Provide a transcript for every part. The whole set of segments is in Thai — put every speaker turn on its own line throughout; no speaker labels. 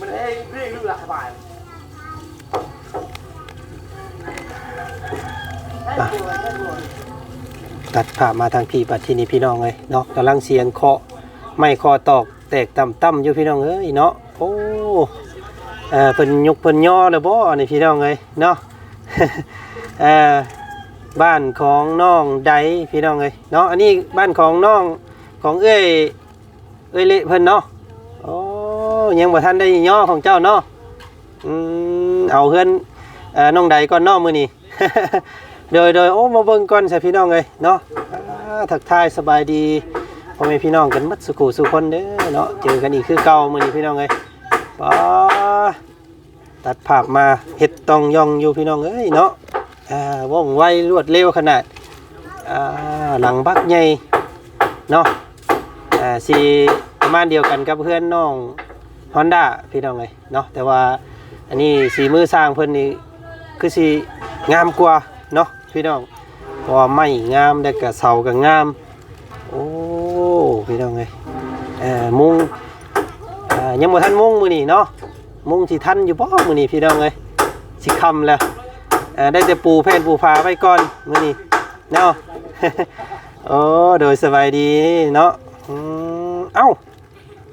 มันให้เรื่องลูกหลายบาทให้บัวให้บัว
ตัดภาพมาทางพี่ปัดที่นี่พี่น้องเลยเนาะกำลังเสียงเคาะไม่คอตอกแตกต่ำต่ำอยู่พี่น้องเอ้ยเนาะโอ้เออเพิ่นยกเพิ่นย่อเลยบ่นี่พี่น้องเลยเนาะเออบ้านของน้องใดพี่น้องเลยเนาะอันนี้บ้านของน้องของเอ้ยเอ้ยเละเพิ่นเนาะ ยังบ่ทันได้ย่อของเจ้าเนาะอืมเอาเฮือนเอ่อน้องใดก่อนเนาะมื้อนี้ โดยโดยโอ้มาเบิ่งก่อนใช่พี่น้องเลยเนาะอ่าทักทายสบายดีพ่อแม่พี่น้องกันหมัดสุขุสุคนเด้อเนาะเจอกันอีกคือเก่ามื้อนี้พี่น้องเลยป้าตัดภาพมาเฮ็ดต้องย่องอยู่พี่น้องเอ้ยเนาะอ่าว่องไวรวดเร็วขนาดอ่าหลังบักใหญ่เนาะอ่าสิประมาณเดียวกันกับเพื่อนน้อง Honda พี่น้องเลยเนาะแต่ว่าอันนี้สีมือสร้างเพิ่นนี่คือสิงามกว่าเนาะพี่น้องเพราะว่าไม้งามแต่ก็เสาก็งามโอ้พี่น้องเลยเอ่อมุงเอ่อยังบ่ทันมุงมือนี้เนาะมุงสิทันอยู่บ่มือนี้พี่น้องเลยสิค่ำแล้วเอ่อได้แต่ปูแผ่นปูฟ้าไว้ก่อนมือนี้เนาะโอ้โดยสบายดีเนาะอืมเอ้า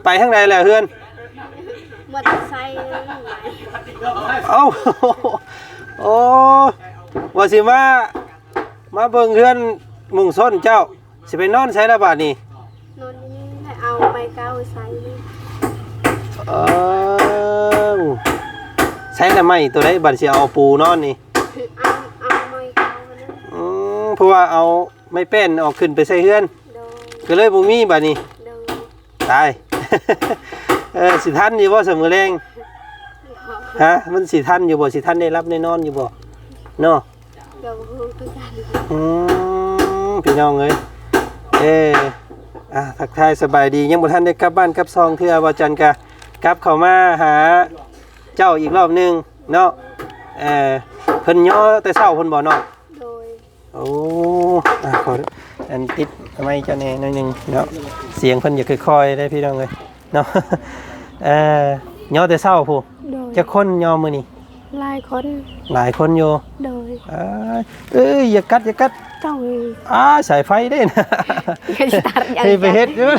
ไปทางใดแล้วเฮือน
มอเตอร์ไซค์
เอ้า โอ้ว่าสิมามาเบิ่งเฮือนมุงส้นเจ้า สิไปนอนใช้ละบาทนี่
นอนนี่ให้เอาไปเก้าไซค์นี่
เออใช้ละไม่ตัวใดบัดสิเอาปูนอนนี่
เอาเอาไม่เก้านะ
อืมเพราะว่าเอาไม่เป็นออกขึ้นไปใส่เฮือน
โดย
ก็เลยบ่มีบัดนี้
โดย
ตาย เออสิทันอยู่บ่เสมอแรงฮะมันสิทันอยู่บ่สิทันได้รับได้นอนอยู่บ่เนาะ
เดี๋ยวพูดคือกัน
อืมพี่น้องเอ้ยเอออะทักทายสบายดียังบ่ทันได้กลับบ้านกลับซองเทื่อว่าจันกะกลับเข้ามาหาเจ้าอีกรอบหนึงเนาะเออเพิ่นย่อแต่เช้าเพิ่นบ่เนาะ
โดย
โอ้อะขออันติดทำไมเจ้าแน่หน่อยหนึงเนาะเสียงเพิ่นอย่าค่อยๆได้พี่น้องเอ้ย เนาะเออย่อแต่เช้าผู้
โดย
จะคนย่อมื้อนี้
หลายคน
หลายคนอยู่
โดย
อ้ายเอ้ยอย่ากัดอย่ากัด
เจ้า
อ้าสายไฟได้นะ
ก็จะตัดอย่าง
ให้ไปเฮ็ดอยู่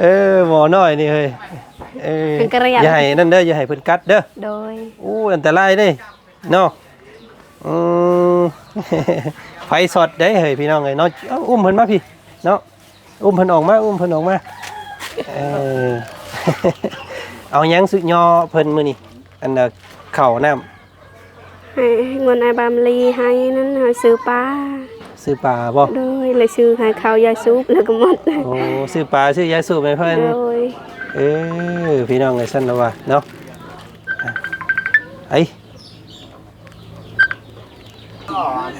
เออหมอน้อยนี่เฮ้ยเออ
เป็นกระยา
อย่าให้นั่นเด้ออย่าให้เพิ่นกัดเด้อ
โดย
อู้อันตรายเด้เนาะอืมไฟสดได้เฮ้ยพี่น้องเอ้ยเนาะเอาอุ้มเพิ่นมาพี่เนาะอุ้มเพิ่นออกมาอุ้มเพิ่นออกมา เออเอาหยังสุดยอเพิ่นมื้อนี้อันน่ะข้าวน้ำ
ให้เงินไอ้บามลีให้นั้นให้ซื้อปลา
ซื้อปลาบ่
โดยเลยซื้อให้ข้าวยาซุปแล้วก็หมด
โอ้ซื้อปลาซื้อยาสูบให้เพิ่น
โดย
เออพี่น้องไอ้สั้นแล้วว่ะเนาะอะไอ้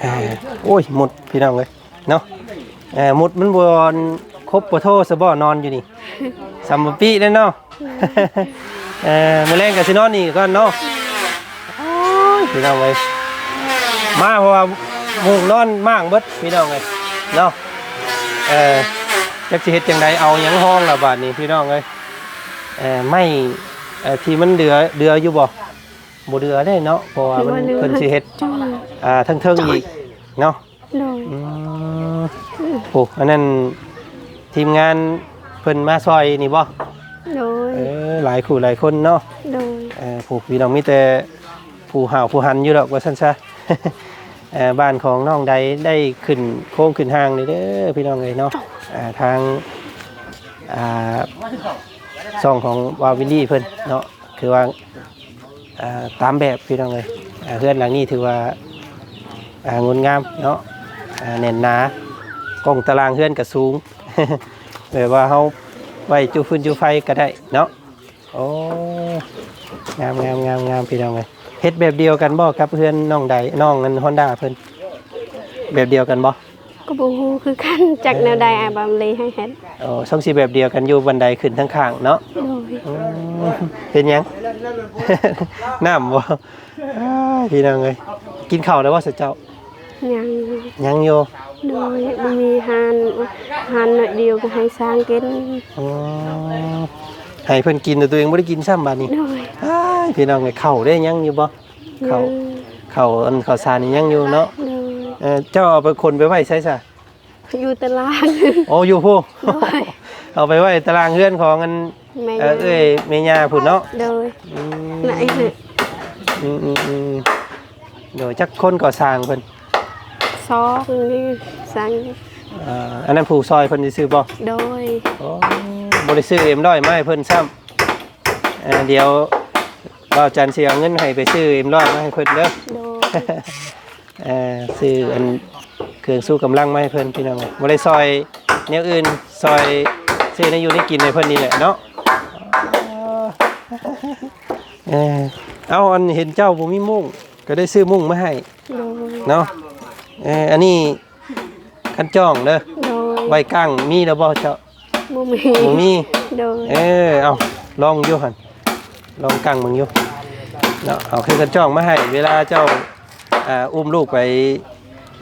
เอ่อโอ้ยหมดพี่น้องเลยเนาะเออหมดมันบอนครบปะโทสะบ่นอนอยู่นี่ สัมปปีแล้วเนาะเออมื้อแรงก็สินอนนี่ก่อนเนาะโอ้ยพี่น้องเลยมาเพราะว่าหมู่นอนมากเบิดพี่น้องเลยเนาะเออจักสิเฮ็ดจังไดเอาหยังห้องล่ะบาดนี้พี่น้องเอ้ยเอ่อไม่เอ่อที่มันเดือเดืออยู่บ่บ่เดือได้เนาะเพราะว่ามันเพิ่นสิเฮ็ดอ่าทั้งเทิงอีกเนาะ
โดย
อืมโอ้อันนั้นทีมงานเพิ่นมาซอยนี่บ่
โดย
เออหลายคู่หลายคนเนาะ
โดย
เอ่อผู้พี่น้องมีแต่ผู้ห่าวผู้หันอยู่ดอกว่าซั่นซะ เอ่อบ้านของน้องใดได้ขึ้นโค้งขึ้นห้างนี่เด้อพี่น้องเอ้ยเนาะอ่าทางอ่าช่องของวาวิลลี่เพิ่นเนาะคือว่าอ่าตามแบบพี่น้องเลยอ่าเพื่อนหลังนี้ถือว่าอ่างดงามเนาะอ่าแน่นหนากล้องตารางเพื่อนก็สูง แบบว่าเขาไว้จูฟื้นจูไฟก็ได้เนาะโอ้งามงามงามงามพี่น้องเลยเฮ็ดแบบเดียวกันบ่ครับเพื่อนน้องใดน้องนันฮอนด้าเพิ่นแบบเดียวกันบ่
ก็บฮูคือกันจากแนวใดไอ้บามลีให้เห็น
โอ้ช่องสีแบบเดียวกันอยู่บันไดขึ้นทั้งข้างเนาะ
โดย
อืมเป็นหยัง น้ำบ่อ้ายพี่น้องเอ้ยกินข้าวแล้วว่าสเจ้า
ยัง
ยังโย
โดยบ่มีหานหานหน่อยเดียวก็ให้สร้างกิน
อืมให้เพิ่นกินแต่ตัวเองบ่ได้กินซ้ำบาดนี้
โดย
อ้ายพี่น้องไอ้ข้าวได้ยังอยู่บ่ข้าวข้าวอันข้าวสารนี่ยังอยู่เนาะ
โดย
เออเจ้าเอาไปคนไปไว้ใช่ซะ
อยู่ตาราง
โอ้อยู่ผู้
โดย
เอาไปไว้ตารางเฮือนของอัน
แม่
เออเอ้ยแม่ย่าพุ่นเนาะ
โดย
อืม
ไหนน่ะ
อืมอืมอืมเดี๋ยวจักคนก่อสร้างเพิ่น
ซอกนี่สั่ง
อ่าอันนั้นผู้ซอยเพิ่นสิซื้อบ่
โดย
โอ้บ่ได้ซื้อเอ็มร้อยมาให้เพิ่นซ้ำเอ่อเดี๋ยวเราจันทร์สิเอาเงินให้ไปซื้อเอ็มร้อยมาให้เพิ่นเด้อ
โดย
เอ่อซื้ออันเครื่องสู้กำลังมาให้เพิ่นพี่น้องบ่ได้ซอยแนวอื่นซอยซื้อในอยู่ในกินให้เพิ่นนี่แหละเนาะเออเอาอันเห็นเจ้าบ่มีมุ้งก็ได้ซื้อมุ้งมาให้
โดย
เนาะ เอออันนี้คันจ้องเด้อ
โดย
ใบกั้งมีแล้วบ่เจ้า
บ่มี
บ่มี
โดย
เออเอาลองอยู่หั่นลองกั้งมึงอยู่เนาะเอาคือกันจ้องมาให้ เวลาเจ้าอ่าอุ้มลูกไป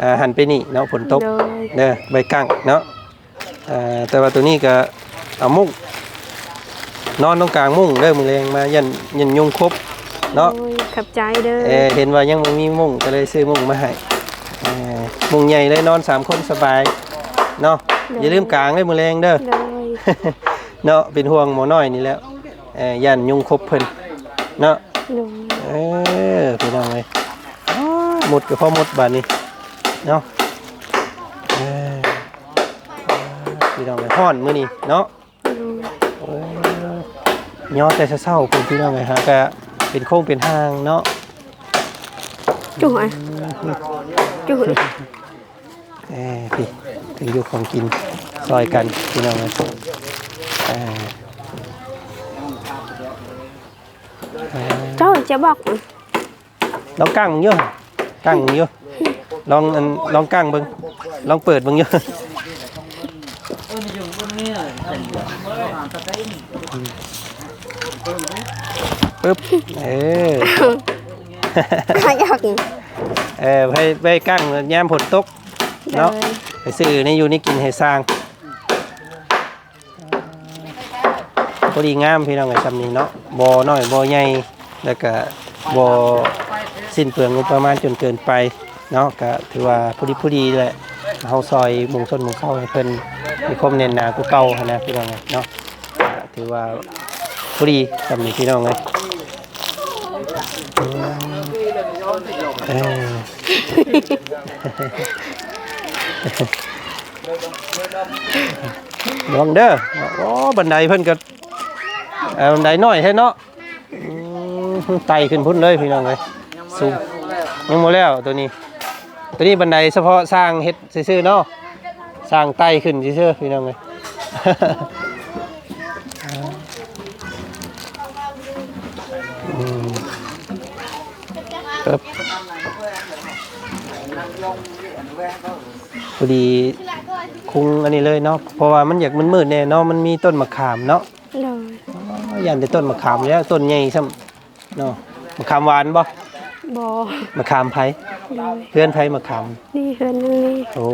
อ่าหันไปนี่เนาะฝนตก
โดย
เด้อใบกั้งเนาะอ่าแต่ว่าตัวนี้ก็เอามุ้งนอนตรงกลางมุ้งเด้อมึงแรงมายันยันยุงครบเนาะ
โดยขับใจเด้อ
เออเห็นว่ายังบ่มีมุ้งก็เลยซื้อมุ้งมาให้เออ มุ้งใหญ่เลยนอนสามคนสบายเนาะอย่าลืมกลางเลยมือแรงเด้อ
โดย
เนาะเป็นห่วงหมอน้อยนี่แหล้วเออย่านยุงครบเพิ่นเนาะ
โดย
เออพี่น้องเลยอ้าวหมดก็พอหมดบาดนี้เนาะเออพี่น้องเลยฮ้อนมื้อนี้เนาะ
โดย
โอ้ยอดแต่เช้าๆพุ่นพี่น้องเลยฮะก็เป็นโค้งเป็นทางเนาะ
จุ๋ย จุ๋ย
เออพี่ถึงอยู่ของกินซอยกันพี่น้องเลยเออเออ
เจ้าจะบอก
ลองกั้งมึงเยอะกั้งมึงเยอะลองลองกั้งเบิ่งลองเปิดมึงเยอะปึ๊บเออ
อยาก
เออให้ไปกั้งยามฝนตก
โด
เนาะ
ย
ไปซื้อในอยู่นี่กินให้สร้างพอดีงามพี่น้องไอ้ซำนี้เนาะบ่น้อยบ่ใหญ่แล้วก็บ่สิ้นเปลืองงบประมาณจนเกินไปเนาะก็ถือว่าพอดีพอดีแหละเฮาซอยหมุงต้นหมุงเข้าให้เพิ่นมีความเน้นหนากูเก่าหั้นนะพี่น้องไงเนาะก็ถือว่าพอดีซำนี้พี่น้องไงเออ ลองเด้อโอ้บันไดเพิ่นก็บันไดน้อยแท้เนาะไต่ขึ้นพุ่นเลยพี่น้องเลยสูงยังบ่แล้วตัวนี้ ตัวนี้บันไดเฉพาะสร้างเฮ็ดซื่อๆเนาะสร้างไต่ขึ้นซื่อๆพี่น้องเลยอืมครับ พอดีคุงอันนี้เลยเนาะเพราะว่ามันอยากมันมืดๆแน่เนาะมันมีต้นมะขามเนาะ
โดย
อ๋อยันแต่ต้นมะขามแล้วต้นใหญ่ซ้ำเนาะมะขามหวานบ่
บอ
มะขามไผ
โดย
เพื่อนไผมะขาม
นี่เฮือนนั่นนี่
โอ้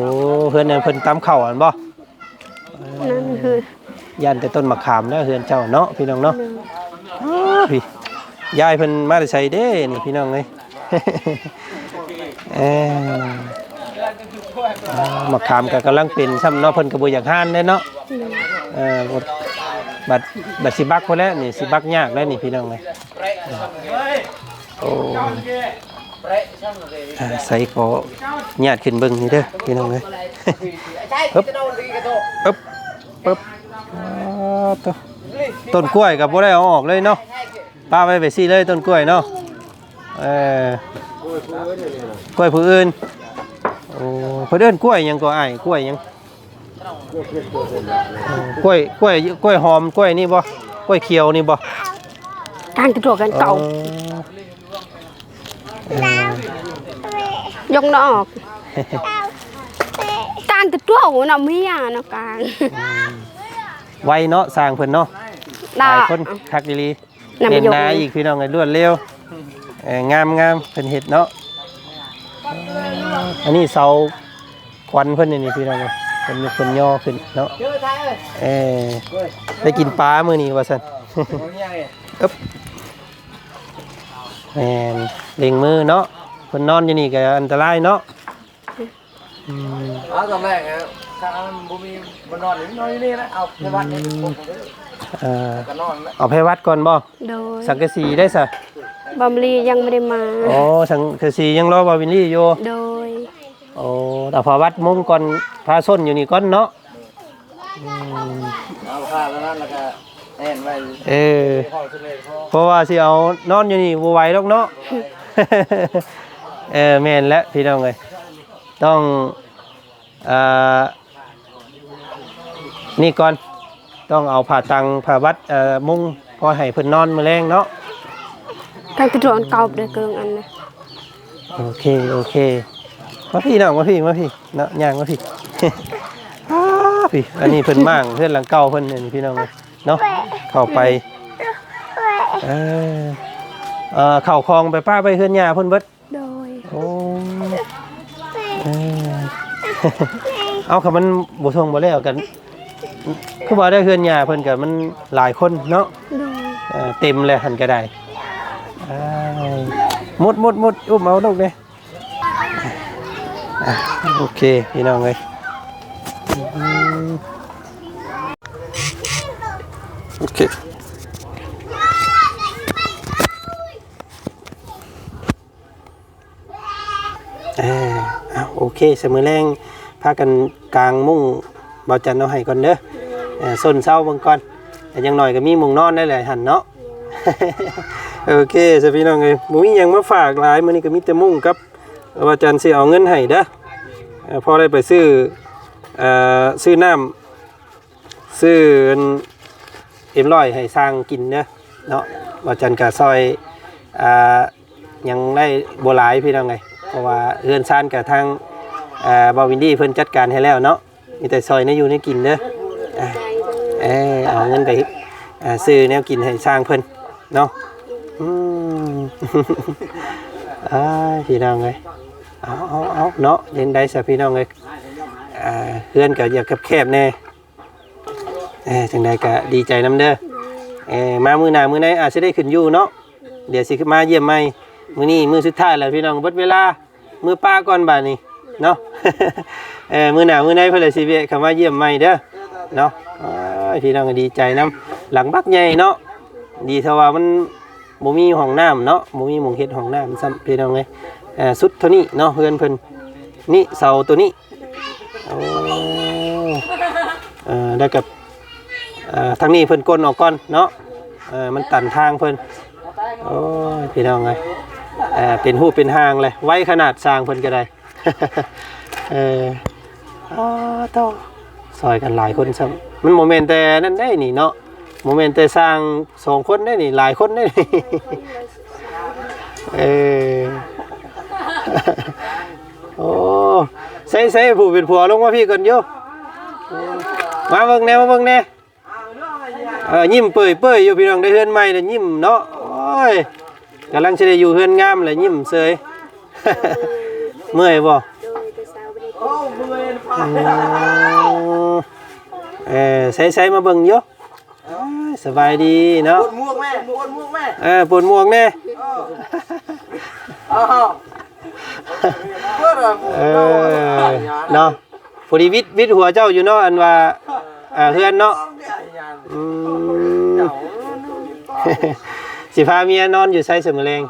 เพื่อนนั่นเพิ่นตำข้าวอันบ่
นั่นคือ
ยันแต่ต้นมะขามแล้วเฮือนเจ้าเนาะพี่น้องเนาะ
โดย
อ้าพี่ยายเพิ่นมาแต่ไสเด้นี่พี่น้องเอ้ยเอ้ออ่า มะขามก็กำลังเป็นซ้ำเนาะเพิ่นก็บ่อยากห่านเด้เนาะเออบ่บัดบัดสิบักพอแล้วนี่สิบักยากแล้วนี่พี่น้องเอ้ยโอ้อ่าใส่ขอญาติขึ้นเบิ่งนี่เด้อพี่น้องเอ้ย
ใช่จะโดนดีกระโดด
ปึ๊บปึ๊บอ๋อตัวต้นกล้วยกับบ่ได้เอาออกเลยเนาะป้าไว้ไปซี่เลยต้นกล้วยเนาะเออกล้วยผู้อื่น อ้เพิ่นเอิ้นกล้วยหยังก็อ้ายกล้วยหยังเออกล้วยกล้วยกล้วยหอมกล้วยนี่บ่กล้วยเขียวนี่บ่
การกระโดดกันเก่า
อ๋อเออย
กนออกการกระโดดน่ะมีอะเนาะการ
ไวเนาะสร้างเพิ่นเนาะห
ดา
ลายคนคักอีหลี
นำ
เน้น
ยก
หนาอีกพี่น้องไอ้รวดเร็วเอ่องามงามเพิ่นเฮ็ดเนาะ อันนี้เสาควันเพิ่นนี่นี่พี่น้องเอ้ยเพิ่นมีเพิ่นย่อขึ้นเนาะ
เจอไทยเอ้ย
เออได้กินปลามื้อนี้ว่าซั่น
เอาเงี้ยไง
แม่นเล็งมือเนาะเพิ่นนอนอยู่นี่ก็อันตรายเนาะอืม
เอาตอนแรกนะถ้ามันบ่มีบ่นอนอยู่นอนอยู่นี่นะเอาไปวัดนี่ผมก็
เอ่อ
ก็นอนนะ
เอาไปวัดก่อนบ่
โดย
สังกะสีได้ซะ
บำลียังไม่ได้มา
อ๋อสังกะสียังรอบาวินลี่อยู่
โดย
โอ้แต่พอวัดมุงก่อนพาส้นอยู่นี่ก่อนเนาะอืม
เอาข้าวแล้วนั้นแล้วก็แอนไว้
เออ
พ่อสุดเลยพ่อ
เพราะว่าสิเอานอนอยู่นี่บ่ไหวหรอกเนาะ เออแม่นแล้วพี่น้องเอ้ยต้องอ่านี่ก่อนต้องเอาผ้าตังผ้าวัดเอ่อมุงพอให้เพิ่นนอนมื้อแรงเนาะ
การกระโดดเกาเด้อเกิงอันนะ
โอเคโอเคมาพี่น้องมาพี่มาพี่เนาะย่างมาพี่ อ้าพี่อันนี้เพิ่นมั่างเพื่อนหลังเก่าเพิ่นนี่พี่น้องเอ้ยเนาะเข้าไปเออเอ่อเข้าคลองไปป้าไปเฮือนย่าเพิ่นเบิด
โดย
โอ้เออเอาคำมันบ่ทรงบ่แล้วกันคือว่าได้เฮือนหญ้าเพิ่นก็มันหลายคนเนาะ
โดย
เอ่อเต็มเลยหันก็ได้อ้ายห มดหมดหมดอุ้มเอาลูกเด้อะโอเค พี่น้องเอ้ยโอเคเออโอเคเสมอแรงพากันกลางมุ่งเบาจันเอาให้ก่อนเด้อเออส้นเศร้าบางก่อน แต่ยังหน่อยก็มีมุงนอนได้เลยหันเนาะ โอเคสพี่น้องเอ้ยบ่มีหยังมาฝากหลายมื้อนี้ก็มีแต่มุ่งกับเบาจันสิเอาเงินให้เด้อพอได้ไปซื้ออซื้อน้ำซื้อเอ็มร้อยให้สร้างกินเด้อเนาะเบาจันก็ซอยอยังได้โบหลายพี่น้องไงเพราะว่าเรือนซานกับทางบาวินดี้เพิ่นจัดการให้แล้วเนาะมีแต่ซอยในอยู่ในกินเด้อะเออเอาเงินไปซื้อแนวกินให้สร้างเพิ่นเนาะ อืมอ้าพี่น้องไงเอาเอาเอาเนาะเล่นได้ซะพี่น้องไงอ่าเพื่อนก็อยากแคบๆแน่เออจังใดก็ดีใจนํเด้อเออมามือหนามือไหนอาจจะได้ขึ้นอยู่เนาะเดี๋ยวสิมาเยี่ยมใหม่มือนี้มือสุดท้ายแล้วพี่น้องบดเวลามือป้าก่อนบ่านี้เนาะเออมือหนามือไหนเพิ่นเลยสิเวะเข้ามาเยี่ยมใหม่เด้อเนาะพี่น้องก็ดีใจนํหลังบักใหญ่เนาะดีเท่าว่ามัน บ่มีห้องน้ำเนาะบ่มีหม่องเฮ็ดห้องน้ำซ้ำพี่น้องเอ้ยเอ่อสุดเท่านี้เนาะเพื่อนเพิ่นนี่เสาตัวนี้โอ้เอ่อแล้วกับเอ่อทางนี้เพิ่นกลนออกก่อนเนาะเออมันตันทางเพิ่นโอ้ยพี่น้องไงเออเป็นหูเป็นหางเลยไว้ขนาดสร้างเพิ่นก็ได้ เอออ้าวเต้าซอยกันหลายคนซ้ำมันโมเมนต์แต่นั่นได้นี่เนาะ โมเมนต์แต่สร้างสองคนได้นี่หลายคนได้นี่เออโอ้ใส่ใส่ผู้เป็นผัวลงมาพี่ก่อนโยมาเบิ่งแนวมาเบิ่งแน่เออยิ้มเปื่อยเปื่อยอยู่พี่น้องได้เฮือนใหม่เลยยิ้มเนาะโอ้ยกำลังจะได้อยู่เฮือนงามเลยยิ้มเสยเมื่อยบ่
โอ้เมื่อยฟ้า
อืมเออใส่ใส่มาเบิ่งอยู่ อ้ายสบายดีเนาะ
ปวดม่วงแม่ปวดม่วงแม่
เออปวดหมวกแน่
อ้าวเพื่อนอะ
เออเนาะพอดีวิทย์วิทย์หัวเจ้าอยู่เนาะอันว่าเอ่อเฮือนเนาะอืมสิพาเมียนอนอยู่ไสเสมอแรง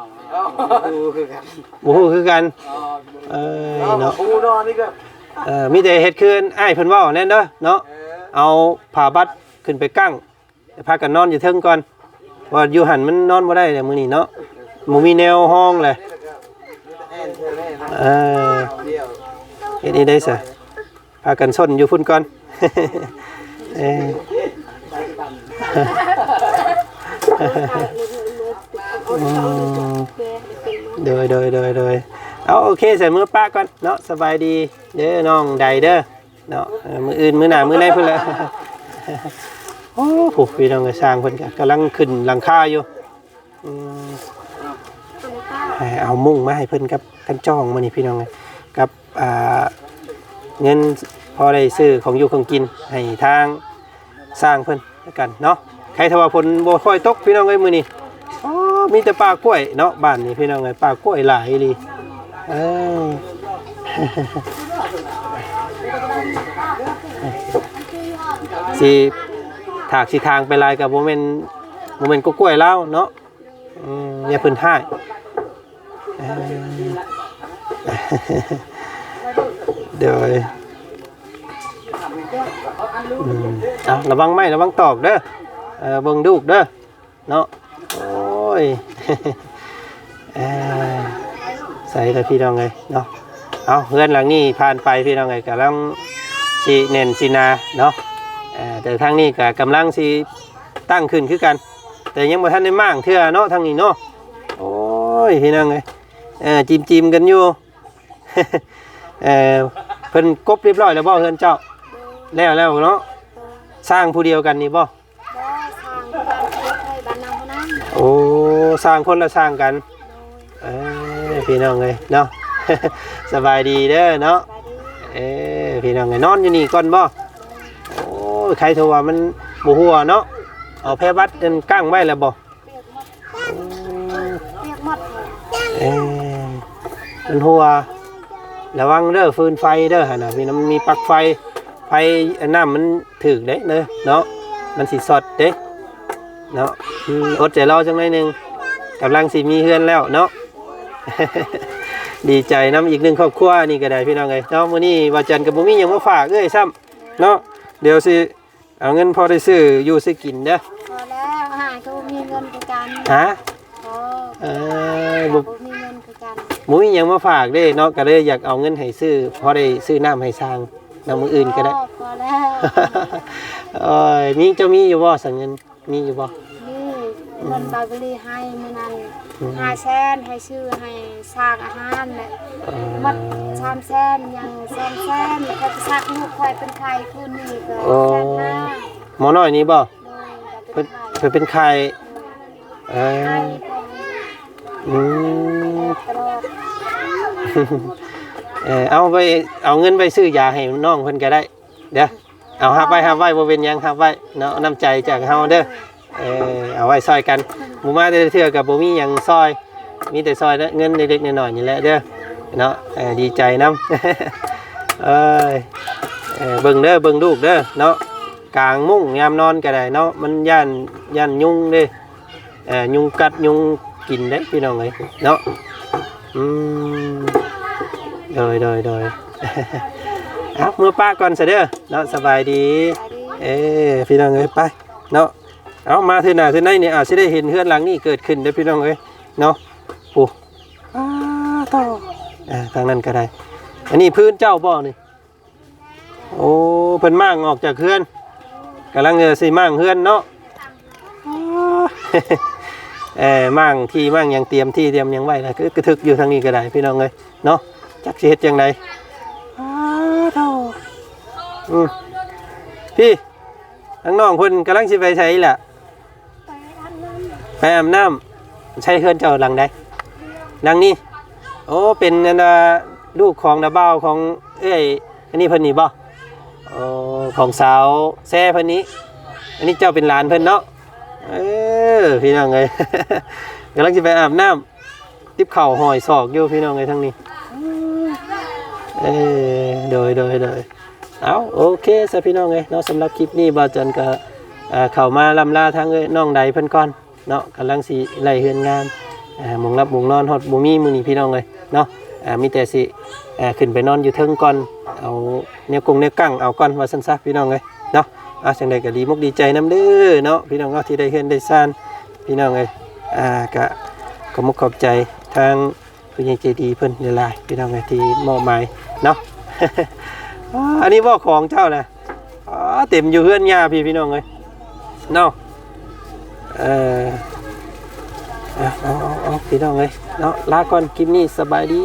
ดูคือกัน
บ่ฮู้คือกัน เออเนาะ
ปูนอนนี่ก็
เออมีแต่เฮ็ดคืนอ้ายเพิ่นเว้าแน่นเด้อเนาะ เอาผ้าบัดขึ้นไปกั้ง พากันนอนอยู่เทิงก่อนว่าอยู่หันมันนอนบ่ได้เลยมื้อนี้เนาะบ่มีแนวห้องเลย
อนเอแม่นะ
เอ
เฮ็
ดนี่ได้ซะพากันซ่อนอยู่พุ่นก่อนเออโดยโดยโดยโดยเอาโอเคใส่มือป้าก่อนเนาะสบายดีเด้อน้องใดเด้อเนาะมืออื่นมือหนามือไหนเพิ่นละ โอ้โหพี่น้องก็สร้างเพิ่นก็กำลังขึ้นหลังคาอยู่อืมให้เอามุ้งมาให้เพิ่นกับกันจ้องมานี่พี่น้องเอ้ยกับอ่าเงินพอได้ซื้อของอยู่ของกินให้ทางสร้างเพิ่นแล้วกันเนาะใครทว่าฝนบ่ค่อยตกพี่น้องเอ้ยมื้อนี้อ๋อมีแต่ป่ากล้วยเนาะบ้านนี้พี่น้องเอ้ยป่ากล้วยหลายอีหลีเออสิ ถากสิทางไปลายกับโมเมนโมเมนก็กล้วยเล่าเนาะอืมอย่าเพิ่นให้เอ่อเดี๋ยวเอาระวังไหมระวังตอกเด้อเออเบิ่งดูกเด้อเนาะโอ้ยใส่แต่พี่น้องไงเนาะเอาเพื่อนหลังนี้ผ่านไปพี่น้องไงกำลังสีเน่นสีนาเนาะ อ่อแต่ทางนี้ก็กำลังสิตั้งขึ้นคือกัน แต่ยังบ่ทันได้มั่างเทื่อเนาะทางนี้เนาะโอ้ยพี่น้องเอ้ยเออจิมจิมๆกันอยู่ เออเพิ่นกบเรียบร้อยแล้วบ่เฮือนเจ้า แล้วแล้วเนาะสร้างผู้เดียวกันนี่บ่
ได้ทางบ้านเฮ็ดให้บ้านนางพนัน
โอ้สร้างคนละสร้างกันเออพี่น้องเอ้ยเนาะ สบายดีเด้อเนาะ
ไปดี
เออพี่น้องเอ้ยนอนอยู่นี่ก่อนบ่โอ้ย ใครโทรว่ามันบ่ฮู้เนาะเอาแพร่บัดกันกั้งไว้แล้วบ่
เปียกหมดเปียกหมดเลย
เออมันหัวระวังเด้อฟืนไฟเด้อหั่นน่ะพี่น้ำมันมีปลั๊กไฟไฟอันน้ำมันถึกเด้เด้อเนาะมันสิสดเด้เนาะอืมอดใจรอจังหน่อยหนึงกำลังสิมีเฮือนแล้วเนาะ ดีใจน้ำอีกหนึ่งครอบครัวนี่ก็ได้พี่น้องเอ้ยเนาะมื้อนี้ว่าจันทร์กับบ่มีหยังมาฝากเอ้ยซ้ำเนาะเดี๋ยวสิ เอาเงินพอได้ซื้ออยู่ซื้อกินเด้อ
พอแล้วหายก็มีเงินคือกัน
ฮะ
พอ
เออ
บ่
บ่
มีเงินคือกัน
หมูมีหยังมาฝากเด้เนาะก็เลยอยากเอาเงินให้ซื้อพอได้ซื้อน้ำให้สร้างน้ำมืออื่นก็ได้
พอพอแล้ว
เอ้ยมีเจ้ามีอยู่บ่สังเงินมีอยู่บ่
นี่เงินบาบลีให้มื้อนั้น
อืม
ห้าแสนให้ชื่อให้สร้างอาหารแหละ
เอ่อ
หมดสามแสนยังสองแสนแล้วก็จะซักลูกควายเป็นไข่คุณนี่ก็
โอ้
แสนห้า
หมอน้อยนี่บ่
โดยก็
เพิ่
เป็นนไข่
เพิ่นเป็นไข้เอ
ไข่
อ
ของ
อืม
ตลอด
เออเอาไปเอาเงินไปซื้อยาให้น้องเพิ่นก็ได้ เด้อเอาหับไว้หับไว้บ่เป็นหยังหับไว้เนาะน้ำใจจากเฮาเด้อ เออเอาไว้ซอยกันหมู่มาแต่ละเทื่อก็บ่มีหยังซอย มีแต่ซอยเงินเล็กๆน้อยๆนี่แหละเด้อเนาะเออดีใจนํเอ้ยเออเบิ่งเด้อเบิ่งลูกเด้อเนาะกลางมุ้งยามนอนก็ได้เนาะมันย่านย่านยุงเด้เออยุงกัดยุงกินเด้พี่น้องเอ้ยเนาะอืมโดยโดยโดยเอามือป้าก่อนซะเด้อเนาะสบายดี
ไปดิ
เอ้พี่น้องเอ้ยไปเนาะ เอามาเทื่อหน้าเทื่อไหนเนี่ยอาจจะได้เห็นเฮือนหลังนี้เกิดขึ้นเด้อพี่น้องเอ้ยเนาะปูอ้าต่ออ่าทางนั้นก็ได้ อันนี้พื้นเจ้าบ่อนี่โอ้เพิ่นมั่างออกจากเฮือนกำลังจะสิมั่างเฮือนเนาะเออมั่งที่มั่งยังเตรียมที่เตรียมยังไว้นะคือกระทึกอยู่ทางนี้ก็ได้พี่น้องเอ้ยเนาะจักสิเฮ็ดจังไดอ้าต่อืมพี่ทั้งน้องคนกำลังสิไปใช้แหละ
ไปอา
บน้ำใช้เคลื่อนเจ้าหลังใดหลังนี้โอ้เป็นอันน่ะลูกของนาบ่าของเอ้ยอันนี้เพิ่นนี่บ่โอ้ของสาวแซ่เพิ่นนี้ อันนี้เจ้าเป็นหลานเพิ่นเนาะเออพี่น้องเอ้ย กำลังสิไปอาบน้ำติบเข่าหอยศอกอยู่พี่น้องเอ้ยทั้งนี้เออโดยโดยโดยเอาโอเคสพี่น้องเอ้ยเนาะสำหรับคลิปนี้บาจันก็เอ่อเข้ามาลำลาทางเอ้ยน้องใดเพิ่นก่อน เนาะกำลังสิไล่เฮือนงานหมุงรับหมุงนอนฮอดบ่มีมือนี้พี่น้องเอ้ยเนาะมีแต่สี่ขึ้นไปนอนอยู่เทิงก่อนเอาแนวกงแนวกั้งเอาก่อนว่าซั่นซะพี่น้องเอ้ยเนาะอะจังไดก็ดีมุกดีใจนํเด้อเนาะพี่น้องเนาะที่ได้เฮือนได้ซ่านพี่น้องเอ้ยอ่าก็ขอมุกขอบใจทางผู้ใหญ่ใจดีเพิ่นหลายๆพี่น้องเอ้ยที่มอบหมายเนาะอันนี้ว่าของเจ้านะอ๋อเต็มอยู่เพื่อนยาพี่พี่น้องเลยเนาะ เออเอาเอาเอาเอาพี่น้องเลยเนาะลาก่อนคลิปนี้สบายดี